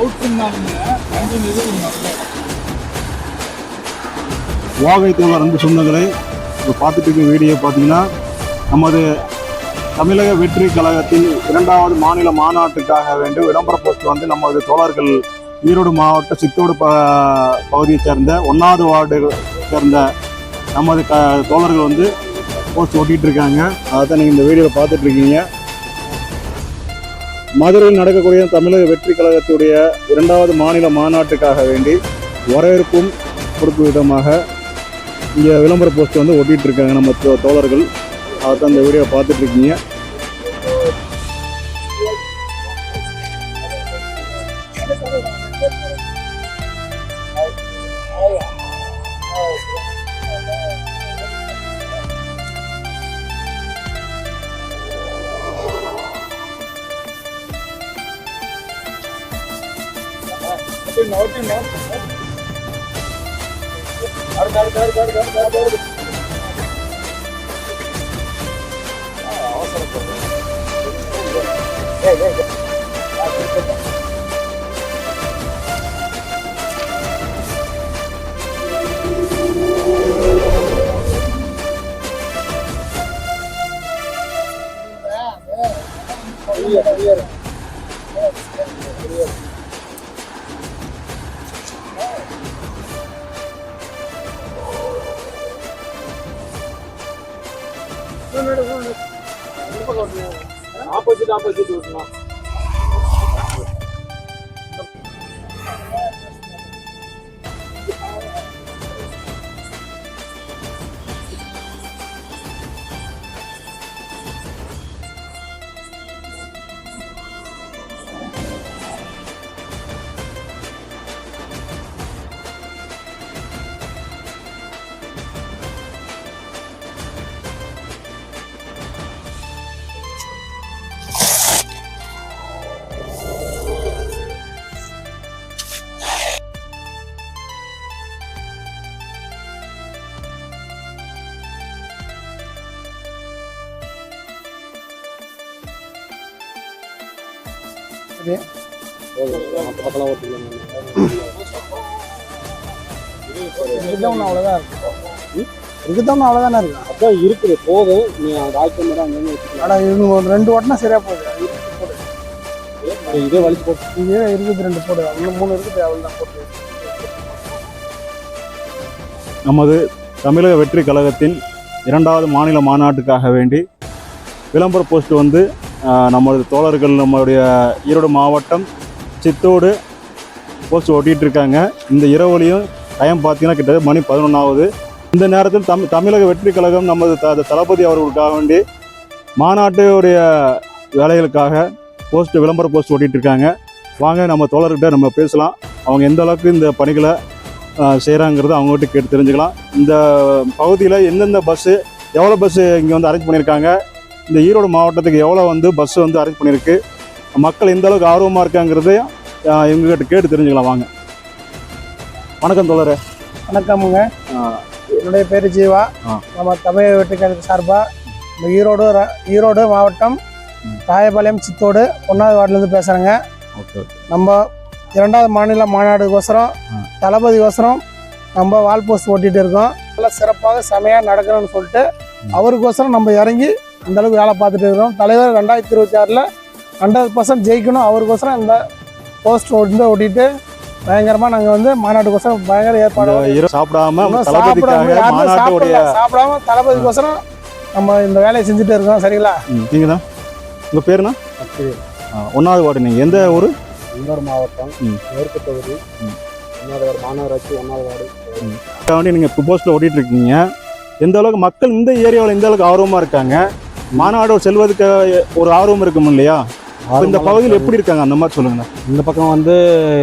அவுட்ருந்தாலுங்க வாகை அன்பு சொந்தங்களை இப்போ பார்த்துட்டு இருக்க வீடியோ பார்த்தீங்கன்னா நமது தமிழக வெற்றி கழகத்தின் இரண்டாவது மாநில மாநாட்டுக்காக வேண்டும் விளம்பர போஸ்ட் வந்து நமது தோழர்கள் ஈரோடு மாவட்ட சித்தோடு ப பகுதியைச் சேர்ந்த ஒன்றாவது வார்டு சேர்ந்த நமது க தோழர்கள் வந்து போஸ்ட் ஓட்டிகிட்டு இருக்காங்க. அதை தான் நீங்கள் இந்த வீடியோவில் பார்த்துட்ருக்கீங்க. மதுரையில் நடக்கக்கூடிய தமிழக வெற்றி கழகத்துடைய இரண்டாவது மாநில மாநாட்டுக்காக வேண்டி வரவேற்பும் கொடுக்கும் விதமாக இங்கே விளம்பர போஸ்ட் வந்து ஒட்டிகிட்டு இருக்காங்க நம்ம தோ- தோழர்கள். அதான் இந்த வீடியோ பார்த்துட்ருக்கீங்க norte, norte, norte. Guarda, Yeah, yeah. Opposite opposite ஓட்டணும் இதுதான் அவ்வளோதான் இருக்கும் இதுதான் அவ்வளோதானே இருக்கும் அதான் இருக்குது போதும். நீ ஆனால் இது ஒரு ரெண்டு ஓட்டினா சரியாக போகுது. இதே வலிச்சு போட்டு. இதே ரெண்டு போடு. இன்னும் மூணு இருக்குது அவ்வளோ தான் போட்டு நமது தமிழக வெற்றி கழகத்தின் இரண்டாவது மாநில மாநாட்டுக்காக வேண்டி விளம்பர போஸ்ட் வந்து நம்மளது தோழர்கள் நம்மளுடைய ஈரோடு மாவட்டம் சித்தோடு போஸ்ட் ஓட்டிகிட்டு இருக்காங்க இந்த இரவுலையும் டைம் பார்த்தீங்கன்னா கிட்டத்தட்ட மணி பதினொன்றாவது இந்த நேரத்தில் தம் தமிழக வெற்றி கழகம் நமது த தளபதி அவர்களுக்காக வேண்டி மாநாட்டுடைய வேலைகளுக்காக போஸ்ட் விளம்பர போஸ்ட் ஓட்டிகிட்டு இருக்காங்க வாங்க நம்ம தோழர்கிட்ட நம்ம பேசலாம். அவங்க எந்த அளவுக்கு இந்த பணிகளை செய்கிறாங்கிறத அவங்ககிட்ட கேட்டு தெரிஞ்சுக்கலாம். இந்த பகுதியில் எந்தெந்த பஸ்ஸு எவ்வளோ பஸ்ஸு இங்கே வந்து அரேஞ்ச் பண்ணியிருக்காங்க? இந்த ஈரோடு மாவட்டத்துக்கு எவ்வளோ வந்து பஸ் வந்து அரேஞ்ச் பண்ணியிருக்கு மக்கள் எந்த அளவுக்கு ஆர்வமாக இருக்காங்கிறதையும் ஆஹ், இவங்ககிட்ட கேட்டு தெரிஞ்சுக்கலாம் வாங்க வணக்கம் தோழரே வணக்கமுங்க. என்னுடைய பேர் ஜீவா. நம்ம தமிழக வெற்றிக்கழக சார்பாக நம்ம ஈரோடு ஈரோடு மாவட்டம். ராயபாளையம் சித்தோடு ஒன்றாவது வார்டுலேருந்து பேசுகிறேங்க நம்ம இரண்டாவது மாநில மாநாடுக்கோசரம். தளபதிக்கோசரம் நம்ம வால் போஸ்ட் ஓட்டிட்டு இருக்கோம் நல்லா சிறப்பாக செமையாக நடக்கணும்னு சொல்லிட்டு. அவருக்கோசரம் நம்ம இறங்கி இந்த அளவுக்கு வேலை பார்த்துட்டு இருக்கிறோம். தலைவர் ரெண்டாயிரத்தி இருபத்தி ஆறில் ஹண்ட்ரட் பர்சன்ட் ஜெயிக்கணும். அவருக்கோசரம் இந்த போஸ்ட் வந்து ஓட்டிட்டு பயங்கரமாக நாங்கள் வந்து மாநாட்டுக்கோசரம் பயங்கர ஏற்பாடு சாப்பிடாம சாப்பிடாம தளபதிக்கோசரம் நம்ம இந்த வேலையை செஞ்சுட்டு இருக்கோம். சரிங்களா? நீங்கள் தான் உங்கள் பேருண்ணா? ஒன்றாவது வார்டு நீங்கள் எந்த ஊர்? இன்னொரு மாவட்டம் ம். மேற்கு தொகுதி. ம். ஒன்றாவது வார்டு மாநகராட்சி ஒன்றாவது வார்டு. வேண்டி நீங்கள் போஸ்ட்டில் ஓட்டிட்டு இருக்கீங்க. எந்த அளவுக்கு மக்கள் இந்த ஏரியாவில் எந்த அளவுக்கு ஆர்வமாக இருக்காங்க? மாநாடு செல்வதுக்கு ஒரு ஆர்வம் இருக்கும் இல்லையா? இந்த பகுதியில் எப்படி இருக்காங்க? அந்த மாதிரி சொல்லுங்கண்ணா இந்த பக்கம் வந்து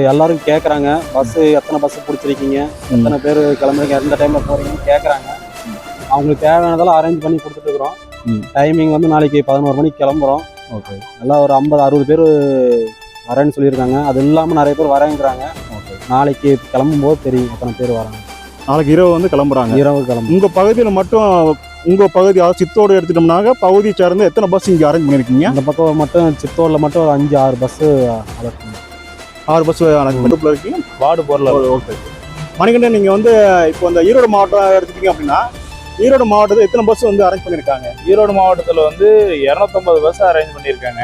எல்லாரும் கேட்குறாங்க பஸ்ஸு எத்தனை பஸ் பிடிச்சிருக்கீங்க? எத்தனை பேர் கிளம்புறீங்க? எந்த டைமில் போகிறீங்கன்னு கேட்குறாங்க அவங்களுக்கு தேவையானதெல்லாம் அரேஞ்ச் பண்ணி கொடுத்துட்டு இருக்கிறோம். ம். டைமிங் வந்து நாளைக்கு பதினோரு மணிக்கு கிளம்புறோம். ஓகே. எல்லாம் ஒரு ஐம்பது அறுபது பேர் வரேன்னு சொல்லியிருக்காங்க. அது இல்லாமல் நிறைய பேர் வரேங்கிறாங்க. ஓகே. நாளைக்கு கிளம்பும்போது தெரியும் எத்தனை பேர் வராங்க. நாளைக்கு இரவு வந்து கிளம்புறாங்க. இரவு கிளம்பு உங்கள் பகுதியில் மட்டும் உங்கள் பகுதி அதாவது சித்தோடு எடுத்துட்டோம்னாக்க பகுதியை சேர்ந்து எத்தனை பஸ் இங்கே அரேஞ்ச் பண்ணியிருக்கீங்க இந்த பக்கம் மட்டும் சித்தூரில் மட்டும் ஒரு அஞ்சு ஆறு பஸ்ஸு ஆறு பஸ் அரேஞ்ச் பண்ணி. இருக்கீங்க? வார்டு பொருள் ஓகே மணிகண்டன் நீங்கள் வந்து இப்போ இந்த ஈரோடு மாவட்டம் எடுத்துட்டீங்க அப்படின்னா ஈரோடு மாவட்டத்தில் எத்தனை பஸ் வந்து அரேஞ்ச் பண்ணியிருக்காங்க ஈரோடு மாவட்டத்துல வந்து 250 பஸ் அரேஞ்ச் பண்ணியிருக்காங்க.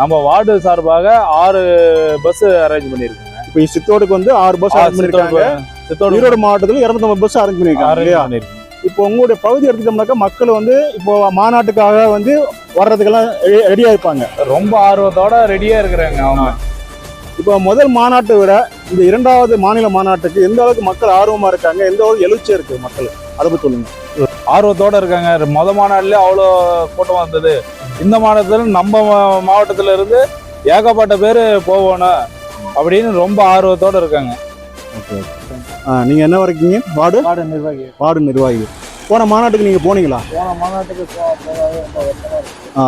நம்ம வார்டு சார்பாக ஆறு பஸ் அரேஞ்ச் பண்ணியிருக்காங்க இப்போ சித்தோடுக்கு வந்து ஆறு பஸ் அரேஞ்ச் பண்ணியிருக்காங்க சித்தோடு ஈரோடு மாவட்டத்தில் இரநூத்தம்பது பஸ் அரேஞ்ச் பண்ணியிருக்காங்க அரேஞ்ச் இல்லையா? பண்ணியிருக்காங்க இப்போ உங்களுடைய பகுதி எடுத்துட்டோம்னாக்கா மக்கள் வந்து இப்போ மாநாட்டுக்காக வந்து வர்றதுக்கெல்லாம் ரெடியாக இருப்பாங்க. ரொம்ப ஆர்வத்தோட ரெடியா இருக்கிறாங்க அவங்க. இப்போ முதல் மாநாட்டை விட இந்த இரண்டாவது மாநில மாநாட்டுக்கு எந்த அளவுக்கு மக்கள் ஆர்வமா இருக்காங்க? எந்த அளவுக்கு எழுச்சியா இருக்கு மக்கள்? அதை பத்தி சொல்லுங்க. ஆர்வத்தோட இருக்காங்க. மொத மாநாடுல அவ்வளோ கூட்டம் வந்தது. இந்த மாநிலத்தில் நம்ம மாவட்டத்துல இருந்து ஏகப்பட்ட பேர் போகணும் அப்படின்னு ரொம்ப ஆர்வத்தோட இருக்காங்க. ஆ, நீங்க என்ன வரைக்கீங்க? வார்டு? வார்டு நிர்வாகி. வார்டு நிர்வாகி. போன மாநாட்டுக்கு நீங்க போனீங்களா? போன மாநாட்டுக்கு. ஆ.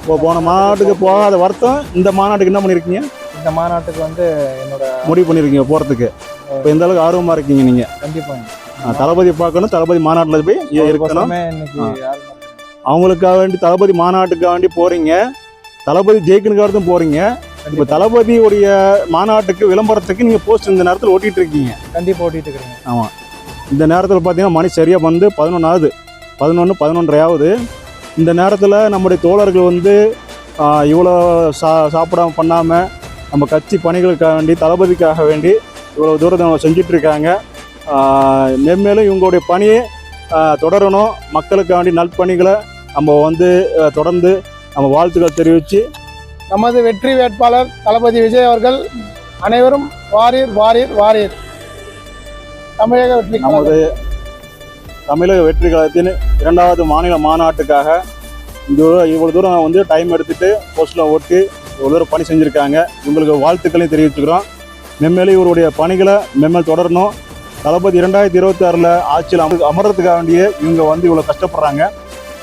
இப்போ போன மாநாட்டுக்கு போகாத வருத்தம் இந்த மாநாட்டுக்கு என்ன பண்ணிருக்கீங்க? இந்த மாநாட்டுக்கு வந்து என்னோட முடிவு பண்ணிருக்கீங்க போறதுக்கு. இப்போ எந்த அளவுக்கு ஆர்வமா இருக்கீங்க நீங்க? கண்டிப்பாங்க ஆ, தளபதி பார்க்கணும் தளபதி மாநாட்டில் போய் இருக்கணும். அவங்களுக்காக வேண்டி தளபதி மாநாட்டுக்காக வேண்டி போறீங்க. தளபதி ஜெயிக்கணுக்காக போறீங்க. இப்போ தளபதியுடைய மாநாட்டுக்கு விளம்பரத்துக்கு நீங்க போஸ்ட் இந்த நேரத்தில் ஓட்டிட்டு இருக்கீங்க. கண்டிப்பா ஓட்டிட்டு இருக்கிறேங்க. இந்த நேரத்தில் பார்த்திங்கன்னா மணி சரியாக வந்து பதினொன்று ஆகுது பதினொன்று பதினொன்றரை ஆகுது இந்த நேரத்தில் நம்முடைய தோழர்கள் வந்து இவ்வளோ சா சாப்பிடாம பண்ணாமல் நம்ம கட்சி பணிகளுக்காக வேண்டி தளபதிக்காக வேண்டி இவ்வளோ தூரத்தை நம்ம செஞ்சிட்ருக்காங்க. மென்மேலும் இவங்களுடைய பணியை தொடரணும். மக்களுக்காக வேண்டி நற்பணிகளை நம்ம வந்து தொடர்ந்து நம்ம வாழ்த்துக்கள் தெரிவித்து நமது வெற்றி வேட்பாளர் தளபதி விஜய் அவர்கள் அனைவரும் வாரியர் வாரியர் வாரியர் தமிழக வெற்றி நமது தமிழக வெற்றி கழகத்தின் இரண்டாவது மாநில மாநாட்டுக்காக இந்த இவ்வளோ தூரம் வந்து டைம் எடுத்துட்டு போஸ்ட்டில் ஓட்டி இவ்வளோ தூரம் பணி செஞ்சுருக்காங்க. இவங்களுக்கு வாழ்த்துக்களையும் தெரிவிச்சுக்கிறோம். மென்மேலும் இவருடைய பணிகளை மென்மேல் தொடரணும். தளபதி இரண்டாயிரத்தி இருபத்தி ஆறில் ஆட்சியில் அமர் அமர்றதுக்காக வேண்டிய இவங்க வந்து இவ்வளோ கஷ்டப்படுறாங்க.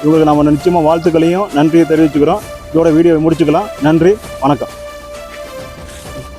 இவங்களுக்கு நம்ம நிச்சயமாக வாழ்த்துக்களையும் நன்றியை தெரிவிச்சுக்கிறோம். இதோட வீடியோவை முடிச்சுக்கலாம். நன்றி. வணக்கம்.